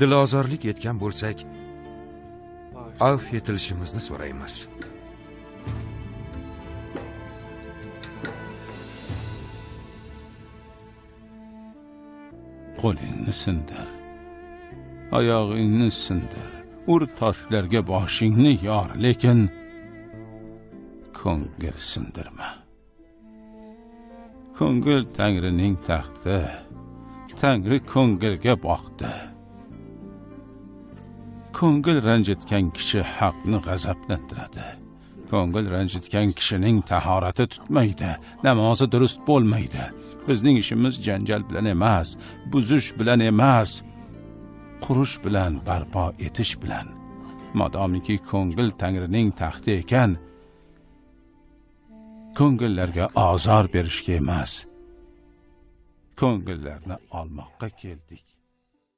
dilozorlik etgan bo'lsak avf etilishimizni so'raymiz. Qo'lingni sindir oyog'ingni sindir ur toshlarga boshingni yor lekin ko'ngil sindirma. Ko'ngil tangrining taxti tangri ko'ngilga boqdi. Ko'ngil ranjitgan kishi haqni g'azablantiradi. Ko'ngil ranjitgan kishining tahorati tutmaydi namozi durust bo'lmaydi. Bizning ishimiz janjal bilan emas buzish bilan emas qurish bilan barpo etish bilan. Modomiki ko'ngil tangrining taxti ekan ko'ngillarga ozor berishga emas. Ko'ngillarni olmoqqa keldik.